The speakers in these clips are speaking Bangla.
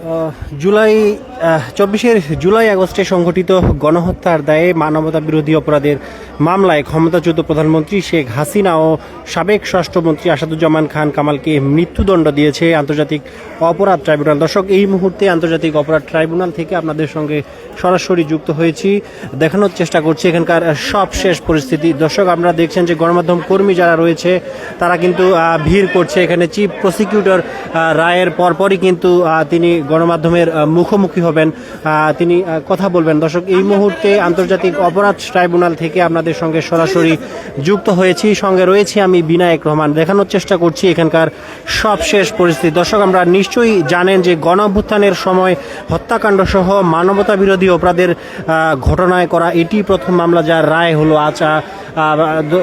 আহ, জুলাই চব্বিশের জুলাই আগস্টে সংঘটিত গণহত্যার দায়ে মানবতা বিরোধী অপরাধের মামলায় ক্ষমতাচ্যুত প্রধানমন্ত্রী শেখ হাসিনা ও সাবেক স্বরাষ্ট্রমন্ত্রী আসাদুজ্জামান খান কামালকে মৃত্যুদণ্ড দিয়েছে আন্তর্জাতিক অপরাধ ট্রাইব্যুনাল। দর্শক, এই মুহূর্তে আন্তর্জাতিক অপরাধ ট্রাইব্যুনাল থেকে আপনাদের সঙ্গে সরাসরি যুক্ত হয়েছি। দেখানোর চেষ্টা করছি এখানকার সব শেষ পরিস্থিতি। দর্শক আমরা দেখছেন যে গণমাধ্যম কর্মী যারা রয়েছে, তারা কিন্তু ভিড় করছে। এখানে চিফ প্রসিকিউটর রায়ের পরপরই কিন্তু তিনি গণমাধ্যমের মুখোমুখি হবেন। তিনি কথা বলবেন। দর্শক, এই মুহূর্তে আন্তর্জাতিক অপরাধ ট্রাইব্যুনাল থেকে আপনাদের সঙ্গে সরাসরি যুক্ত হয়েছি। সঙ্গে রয়েছি আমি বিনায়ক রহমান। দেখানোর চেষ্টা করছি এখানকার সব শেষ পরিস্থিতি। দর্শক, আমরা নিশ্চয়ই জানেন যে গণ অভ্যুত্থানের সময় হত্যাকাণ্ড সহ মানবতা বিরোধী অপরাধের ঘটনায় করা এটি প্রথম মামলা যার রায় হলো দ-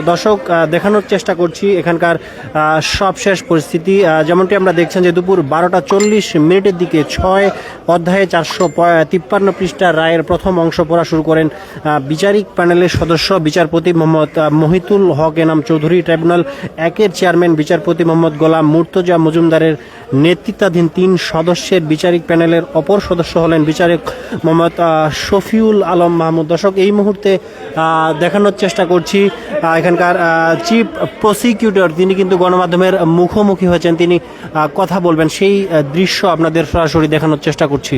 দর্শক দেখানোর চেষ্টা করছি এখানকার আহ, সব শেষ পরিস্থিতি যেমনটি আমরা দেখছেন যে দুপুর বারোটা চল্লিশ মিনিটের দিকে ছয় অধ্যায়ে চারশো তিপ্পান্ন পৃষ্ঠা রায়ের প্রথম অংশ পড়া শুরু করেন বিচারিক প্যানেলের সদস্য বিচারপতি মোহাম্মদ মহিতুল হক এনাম চৌধুরী। ট্রাইব্যুনাল একের চেয়ারম্যান বিচারপতি মোহাম্মদ গোলাম মুর্তজা মজুমদারের নেতৃত্বাধীন তিন সদস্যের বিচারিক প্যানেলের অপর সদস্য হলেন বিচারক মোহাম্মদ শফিউল আলম মাহমুদ। দর্শক, এই মুহূর্তে দেখানোর চেষ্টা করছি এখানকার চিফ প্রসিকিউটর, তিনি কিন্তু গণমাধ্যমের মুখোমুখি হয়েছেন, তিনি কথা বলবেন, সেই দৃশ্য আপনাদের সরাসরি দেখানোর চেষ্টা করছি।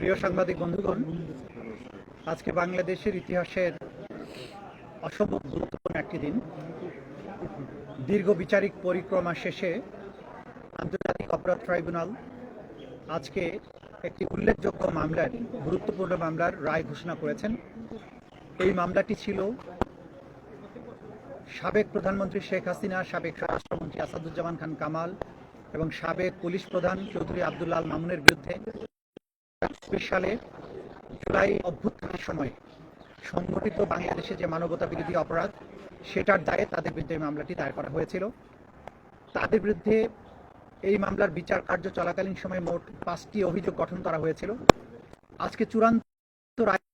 প্রিয় সাংবাদিক বন্ধুগণ, আজকে বাংলাদেশের ইতিহাসের অসম্ভব গুরুত্বপূর্ণ একটি দিন। দীর্ঘ বিচারিক পরিক্রমা শেষে আন্তর্জাতিক অপরাধ ট্রাইব্যুনাল আজকে একটি উল্লেখযোগ্য মামলার, গুরুত্বপূর্ণ মামলার রায় ঘোষণা করেছেন। এই মামলাটি ছিল সাবেক প্রধানমন্ত্রী শেখ হাসিনা, সাবেক স্বরাষ্ট্রমন্ত্রী আসাদুজ্জামান খান কামাল এবং সাবেক পুলিশ প্রধান চৌধুরী আবদুল্লাল মামুনের বিরুদ্ধে সালে জুলাই অভ্যুত্থানের সময় সংগঠিত বাংলাদেশে যে মানবতা বিরোধী অপরাধ সেটার দায়ে তাদের বিরুদ্ধে এই মামলাটি দায়ের করা হয়েছিল। তাদের বিরুদ্ধে এই মামলার বিচার কার্য চলাকালীন সময়ে মোট পাঁচটি অভিযোগ গঠন করা হয়েছিল। আজকে চূড়ান্ত রায়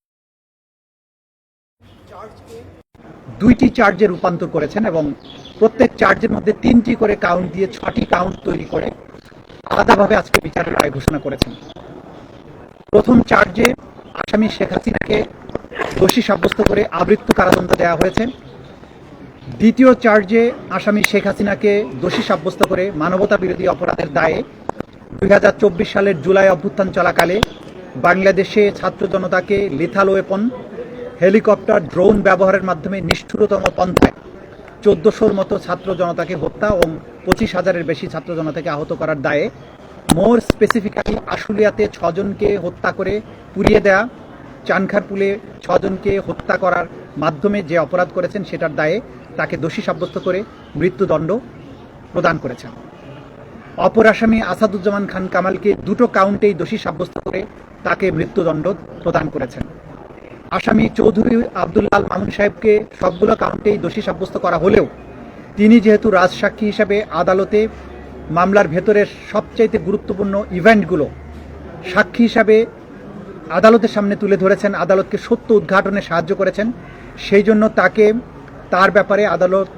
দুইটি চার্জে রূপান্তর করেছেন এবং প্রত্যেক চার্জের মধ্যে তিনটি করে কাউন্ট দিয়ে ছটি কাউন্ট তৈরি করে আলাদাভাবে আজকে বিচারের রায় ঘোষণা করেছেন। প্রথম চার্জে আসামি শেখ হাসিনাকে দোষী সাব্যস্ত করে আবৃত্ত কারাদণ্ড দেওয়া হয়েছে। দ্বিতীয় চার্জে আসামি শেখ হাসিনাকে দোষী সাব্যস্ত করে মানবতা বিরোধী অপরাধের দায়ে দুই হাজার চব্বিশ সালের জুলাই অভ্যুত্থান চলাকালে বাংলাদেশে ছাত্র জনতাকে লিথাল ওয়েপন হেলিকপ্টার ড্রোন ব্যবহারের মাধ্যমে নিষ্ঠুরতম পন্থায় চোদ্দশোর মতো ছাত্র জনতাকে হত্যা এবং পঁচিশ হাজারের বেশি ছাত্র জনতাকে আহত করার দায়ে মোর স্পেসিফিক্যালি আশুলিয়াতে ছজনকে হত্যা করে পুড়িয়ে দেয়া, চানখারপুলে ছজনকে হত্যা করার মাধ্যমে যে অপরাধ করেছেন সেটার দায়ে তাকে দোষী সাব্যস্ত করে মৃত্যুদণ্ড প্রদান করেছেন। অপর আসামি আসাদুজ্জামান খান কামালকে দুটো কাউন্টেই দোষী সাব্যস্ত করে তাকে মৃত্যুদণ্ড প্রদান করেছেন। আসামি চৌধুরী আবদুল্লাল মামুন সাহেবকে সবগুলো কাউন্টেই দোষী সাব্যস্ত করা হলেও তিনি যেহেতু রাজসাক্ষী হিসাবে আদালতে মামলার ভেতরের সবচাইতে গুরুত্বপূর্ণ ইভেন্টগুলো সাক্ষী হিসাবে আদালতের সামনে তুলে ধরেছেন, আদালতকে সত্য উদ্ঘাটনে সাহায্য করেছেন। সেই জন্য তাকে, তার ব্যাপারে আদালত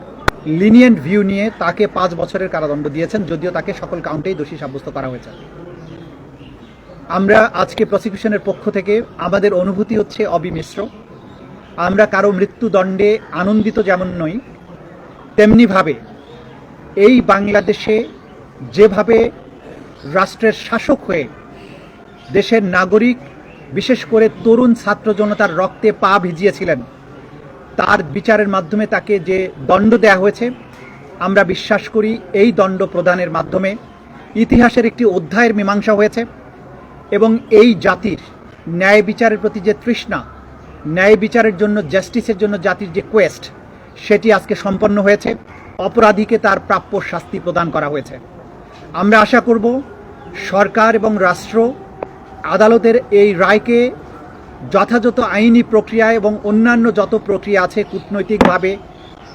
লিনিয়েন্ট ভিউ নিয়ে তাকে পাঁচ বছরের কারাদণ্ড দিয়েছেন, যদিও তাকে সকল কাউন্টেই দোষী সাব্যস্ত করা হয়েছে। আমরা আজকে প্রসিকিউশনের পক্ষ থেকে, আমাদের অনুভূতি হচ্ছে অবিমিশ্র। আমরা কারও মৃত্যুদণ্ডে আনন্দিত যেমন নই, তেমনিভাবে এই বাংলাদেশে যেভাবে রাষ্ট্রের শাসক হয়ে দেশের নাগরিক, বিশেষ করে তরুণ ছাত্র জনতার রক্তে পা ভিজিয়েছিলেন, তার বিচারের মাধ্যমে তাকে যে দণ্ড দেয়া হয়েছে, আমরা বিশ্বাস করি এই দণ্ড প্রদানের মাধ্যমে ইতিহাসের একটি অধ্যায়ের মীমাংসা হয়েছে এবং এই জাতির ন্যায় বিচারের প্রতি যে তৃষ্ণা, ন্যায় বিচারের জন্য, জাস্টিসের জন্য জাতির যে কোয়েস্ট সেটি আজকে সম্পন্ন হয়েছে। অপরাধীকে তার প্রাপ্য শাস্তি প্রদান করা হয়েছে। আমরা আশা করব সরকার এবং রাষ্ট্র আদালতের এই রায়কে যথাযথ আইনি প্রক্রিয়া এবং অন্যান্য যত প্রক্রিয়া আছে কূটনৈতিকভাবে,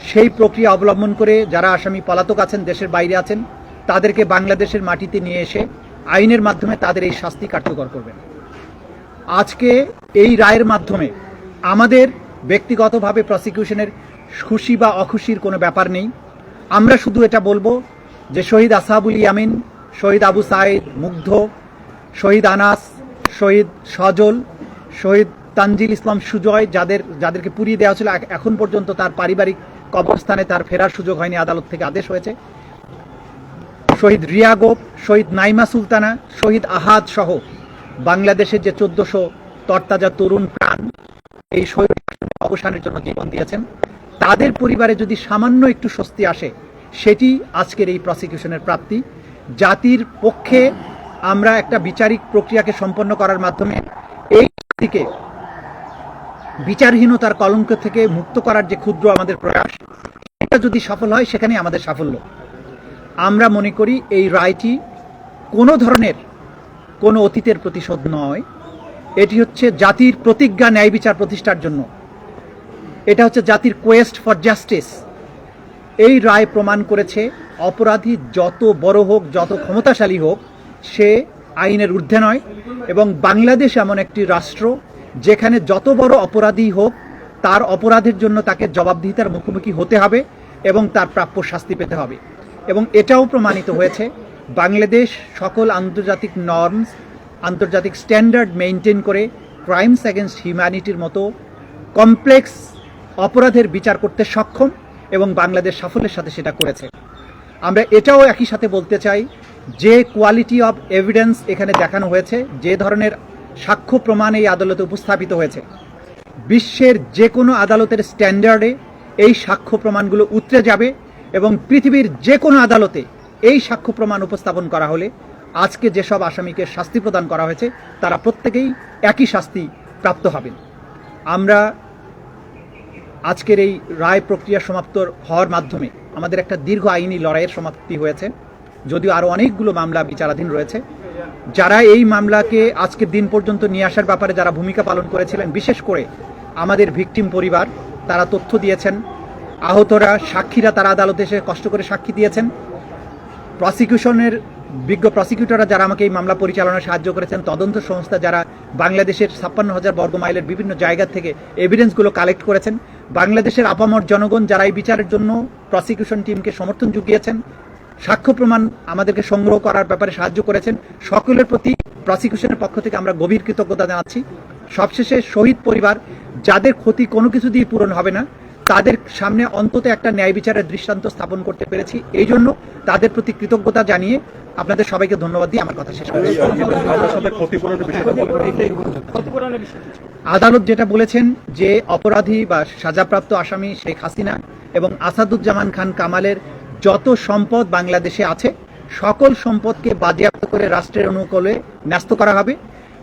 সেই প্রক্রিয়া অবলম্বন করে যারা আসামি পলাতক আছেন, দেশের বাইরে আছেন, তাদেরকে বাংলাদেশের মাটিতে নিয়ে এসে আইনের মাধ্যমে তাদের এই শাস্তি কার্যকর করবেন। আজকে এই রায়ের মাধ্যমে আমাদের ব্যক্তিগতভাবে প্রসিকিউশনের খুশি বা অখুশির কোনো ব্যাপার নেই। আমরা শুধু এটা বলব যে শহীদ আসাবুল ইয়ামিন, শহীদ আবু সাইদ মুগ্ধ, শহীদ আনাস, শহীদ সজল, শহীদ তানজিল ইসলাম সুজয় যাদের, যাদেরকে পুড়িয়ে দেওয়া ছিল এখন পর্যন্ত তার পারিবারিক কবরস্থানে তার ফেরার সুযোগ হয়নি, আদালত থেকে আদেশ হয়েছে। শহীদ রিয়া গোপ, শহীদ নাইমা সুলতানা, শহীদ আহাদ সহ বাংলাদেশের যে চোদ্দশো তরতাজা তরুণ প্রাণ এই শহীদ অবসানের জন্য জীবন দিয়েছেন। তাদের পরিবারে যদি সামান্য একটু স্বস্তি আসে সেটি আজকের এই প্রসিকিউশনের প্রাপ্তি। জাতির পক্ষে আমরা একটা বিচারিক প্রক্রিয়াকে সম্পন্ন করার মাধ্যমে এই জাতিকে বিচারহীনতার কলঙ্ক থেকে মুক্ত করার যে ক্ষুদ্র আমাদের প্রয়াস, সেটা যদি সফল হয় সেখানে আমাদের সাফল্য। আমরা মনে করি এই রায়টি কোনো ধরনের কোনো অতীতের প্রতিশোধ নয়। এটি হচ্ছে জাতির প্রতিজ্ঞা ন্যায় বিচার প্রতিষ্ঠার জন্য। এটা হচ্ছে জাতির কোয়েস্ট ফর জাস্টিস এই রায় প্রমাণ করেছে, অপরাধী যত বড় হোক, যত ক্ষমতাশালী হোক, সে আইনের ঊর্ধ্বে নয় এবং বাংলাদেশ এমন একটি রাষ্ট্র যেখানে যত বড় অপরাধী হোক, তার অপরাধের জন্য তাকে জবাবদিহিতার মুখোমুখি হতে হবে এবং তার প্রাপ্য শাস্তি পেতে হবে। এবং এটাও প্রমাণিত হয়েছে, বাংলাদেশ সকল আন্তর্জাতিক নর্মস আন্তর্জাতিক স্ট্যান্ডার্ড মেনটেন করে ক্রাইমস অ্যাগেনস্ট হিউম্যানিটির মতো কমপ্লেক্স অপরাধের বিচার করতে সক্ষম। এবং বাংলাদেশ সাফল্যের সাথে সেটা করেছে। আমরা এটাও একই সাথে বলতে চাই, যে কোয়ালিটি অফ এভিডেন্স এখানে দেখানো হয়েছে, যে ধরনের সাক্ষ্য প্রমাণ এই আদালতে উপস্থাপিত হয়েছে, বিশ্বের যে কোনো আদালতের স্ট্যান্ডার্ডে এই সাক্ষ্য প্রমাণগুলো উতরে যাবে এবং পৃথিবীর যে কোনো আদালতে এই সাক্ষ্য প্রমাণ উপস্থাপন করা হলে আজকে যেসব আসামিকে শাস্তি প্রদান করা হয়েছে, তারা প্রত্যেকেই একই শাস্তি প্রাপ্ত হবেন। আমরা আজকের এই রায় প্রক্রিয়া সমাপ্ত হওয়ার মাধ্যমে আমাদের একটা দীর্ঘ আইনি লড়াইয়ের সমাপ্তি হয়েছে, যদিও আরও অনেকগুলো মামলা বিচারাধীন রয়েছে। যারা এই মামলাকে আজকের দিন পর্যন্ত নিয়ে আসার ব্যাপারে যারা ভূমিকা পালন করেছিলেন, বিশেষ করে আমাদের ভিকটিম পরিবার, তারা তথ্য দিয়েছেন। আহতরা সাক্ষীরা তারা আদালতে এসে কষ্ট করে সাক্ষী দিয়েছেন। প্রসিকিউশনের বিজ্ঞ প্রসিকিউটররা যারা আমাকে এই মামলা পরিচালনায় সাহায্য করেছেন, তদন্ত সংস্থা যারা বাংলাদেশের ছাপ্পান্ন হাজার বর্গ মাইলের বিভিন্ন জায়গা থেকে এভিডেন্সগুলো কালেক্ট করেছেন, বাংলাদেশের আপামর জনগণ যারা এই বিচারের জন্য প্রসিকিউশন টিমকে সমর্থন জুগিয়েছেন, সাক্ষ্য প্রমাণ আমাদেরকে সংগ্রহ করার ব্যাপারে সাহায্য করেছেন, সকলের প্রতি প্রসিকিউশনের পক্ষ থেকে আমরা গভীর কৃতজ্ঞতা জানাচ্ছি। সবশেষে শহীদ পরিবার, যাদের ক্ষতি কোনো কিছু দিয়ে পূরণ হবে না তাদের সামনে অন্তত একটা ন্যায় বিচারের দৃষ্টান্ত স্থাপন করতে পেরেছি। এই জন্য তাদের প্রতি কৃতজ্ঞতা জানিয়ে আপনাদের সবাইকে ধন্যবাদ দিয়ে আমার কথা শেষ করছি। আদালত যেটা বলেছেন যে অপরাধী বা সাজাপ্রাপ্ত আসামি শেখ হাসিনা এবং আসাদুজ্জামান খান কামালের যত সম্পদ বাংলাদেশে আছে সকল সম্পদকে বাজেয়াপ্ত করে রাষ্ট্রের অনুকূলে ন্যস্ত করা হবে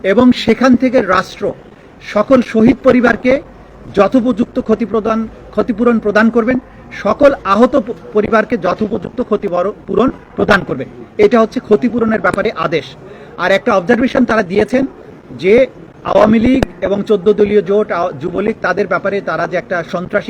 এবং সেখান থেকে রাষ্ট্র সকল শহীদ পরিবারকে যথোপযুক্ত ক্ষতি প্রদান, ক্ষতিপূরণ প্রদান করবেন। সকল আহত পরিবারকে যথোপযুক্ত ক্ষতিপূরণ প্রদান করবেন। এটা হচ্ছে ক্ষতিপূরণের ব্যাপারে আদেশ। আর একটা অবজারভেশন তারা দিয়েছেন যে আওয়ামী লীগ এবং চোদ্দ দলীয় জোট যুবলীগ, তাদের ব্যাপারে তারা যে একটা সন্ত্রাসী